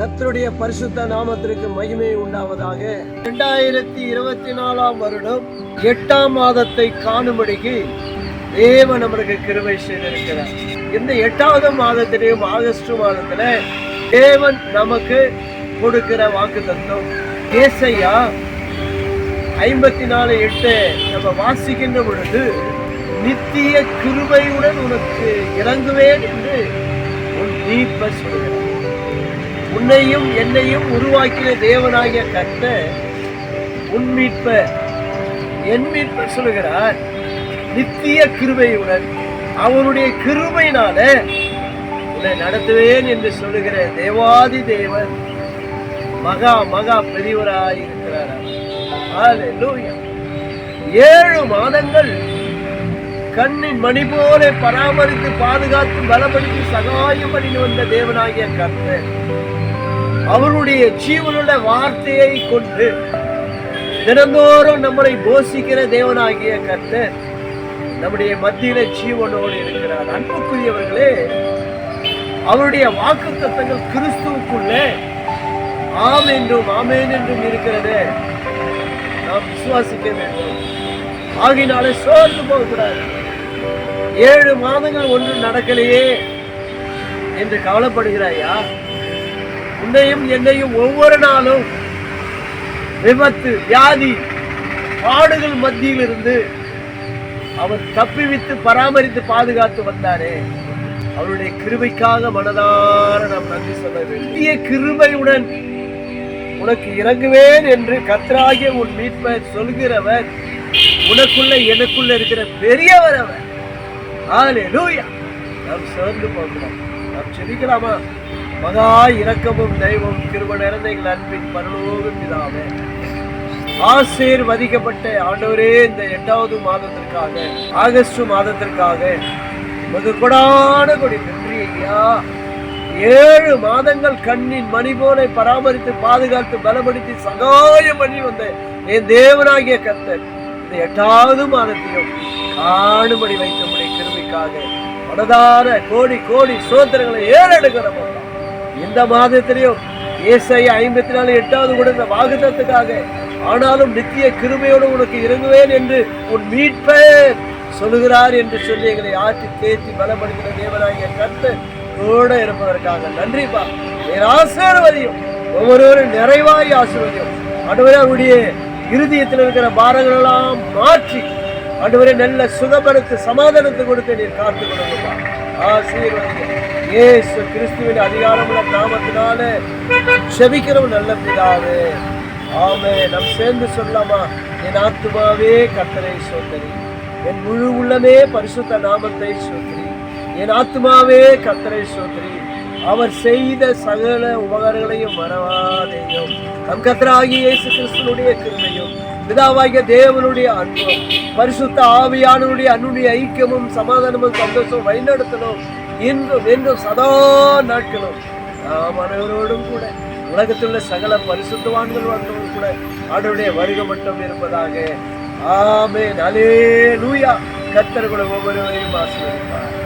கத்தருடைய பரிசுத்த நாமத்திற்கு மகிமை உண்டாவதாக. இரண்டாயிரத்தி இருபத்தி நாலாம் வருடம் எட்டாம் மாதத்தை காணும்படிக்கு தேவன் நம்மளுக்கு கிருமை செய்திருக்கிறார். இந்த எட்டாவது மாதத்திலையும் ஆகஸ்ட் மாதத்துல தேவன் நமக்கு கொடுக்கிற வாக்கு தத்துவம் ஏசையா ஐம்பத்தி நாலு எட்டு நம்ம வாசிக்கின்ற பொழுது நித்திய கிருபையுடன் உனக்கு இறங்குவேன் என்று உன் நீப்ப சொல்கிறார் உன்னையும் என்னையும் உருவாக்கின தேவனாகிய கத்த உன் மீட்ப என் மீட்ப சொல்லுகிறார். நித்திய கிருபையுடன் அவனுடைய கிருபையினால உன்னை நடத்துவேன் என்று சொல்லுகிற தேவாதி தேவன் மகா மகா பெரியவராய் இருக்கிறார். ஏழு மாதங்கள் கண்ணின் மணி போல பராமரித்து பாதுகாத்து பலப்படுத்தி சகாயம் பண்ணி வந்த தேவனாகிய கர்த்தர். அவருடைய ஜீவனுள்ள வார்த்தையை கொண்டு தினந்தோறும் நம்மளை போஷிக்கிற தேவனாகிய கர்த்தர் நம்முடைய மத்தியில ஜீவனோடு இருக்கிறார். அன்புக்குரியவர்களே அவருடைய வாக்கு தத்தங்கள் கிறிஸ்துவுக்குள்ளே. ஆம் என்றும் ஆமேன் என்றும் இருக்கிறது. நாம் விசுவாசிக்க வேண்டும். ஆகினாலே சோர்ந்து போகக்கூடாது. ஏழு மாதங்கள் ஒன்றும் நடக்கலையே என்று கவலைப்படுகிறாயா? உன்னையும் என்னையும் ஒவ்வொரு நாளும் விபத்து வியாதி காடுகள் மத்தியில் இருந்து அவர் தப்பிவித்து பராமரித்து பாதுகாத்து வந்தாரே. அவருடைய கிருபைக்காக மனதார நாம் நன்றி சொல்ல வேண்டிய கிருபையுடன் உனக்கு இறங்குவேன் என்று கர்த்தராகிய உன் மீட்பர் சொல்கிறவர் உனக்குள்ள எனக்குள்ள இருக்கிற பெரியவர் அவர். நாம் சேர்ந்து போகிறோம். நாம் செபிக்கலாமா? மகா இரக்கமும் தெய்வம் கிருப நிறைந்த எங்கள் அன்பின் பரலோக பிதாவே. ஆசீர்வதிக்கப்பட்ட ஆண்டவரே இந்த எட்டாவது மாதத்திற்காக ஆகஸ்ட் மாதத்திற்காக உமது கொடான கொடி நன்றி ஐயா. ஏழு மாதங்கள் கண்ணின் மணி போல பராமரித்து பாதுகாத்து பலப்படுத்தி சகாயம் பண்ணி வந்த என் தேவனாகிய கத்தர் இந்த எட்டாவது மாதத்திலும் காணும்படி வைத்த முறை கிருமிக்காக மனதார கோடி கோடி சோத்திரங்களை ஏறெடுக்கிறோம் இந்த மாதத்திலையும் ஏசை ஐம்பத்தி நாலு எட்டாவது கூட இந்த வாக்குத்தத்துக்காக ஆனாலும் நித்திய கிருபையோடு உனக்கு இறங்குவேன் என்று உன் மீட்பேன் சொல்லுகிறார் என்று சொல்லி எங்களை ஆற்றி தேற்றி பலப்படுத்தின தேவனாகிய கருத்து கூட இருப்பதற்காக நன்றிப்பா. என் ஆசீர்வதியும் ஒவ்வொருவரும் நிறைவாய் ஆசீர்வதியும். அடுவரே அவருடைய இருதயத்தில் இருக்கிற பாரங்களெல்லாம் மாற்றி அடுவரை நல்ல சுகப்படுத்து சமாதானத்தை கொடுத்து நீர் காத்து கொடுங்கப்பா இயேசு கிறிஸ்துவின் அதிகாரமுள்ள நாமத்தினால செபிக்கிறோம் நல்ல பிதாவே. ஆமே நம் சேர்ந்து சொல்லாமா என் ஆத்துமாவே கத்தரை சோதரி. என் முழு உள்ளமே பரிசுத்த நாமத்தை சோதரி. என் ஆத்துமாவே கத்தரை சோதரி. அவர் செய்த சகல உபகாரங்களையும் மறவாதேயும் நம் கத்தராகி இயேசு கிறிஸ்துவனுடைய கிருபையும் பிதாவாகிய தேவனுடைய அன்பும் பரிசுத்த ஆவியானவருடைய அன்புடைய ஐக்கியமும் சமாதானமும் சந்தோஷம் வழிநடத்தணும். இன்றும் என்றும் சதா நாட்களும் நாம் அனைவரோடும் கூட உலகத்தில் உள்ள சகல பரிசுத்தவான்கள் வந்தவர்கள் கூட ஆண்டவருடைய வருகை மட்டும் இருப்பதாக. ஆமே நலே லூயா கத்தர்களை ஒவ்வொருவரையும் ஆசீர்வதிப்பார்.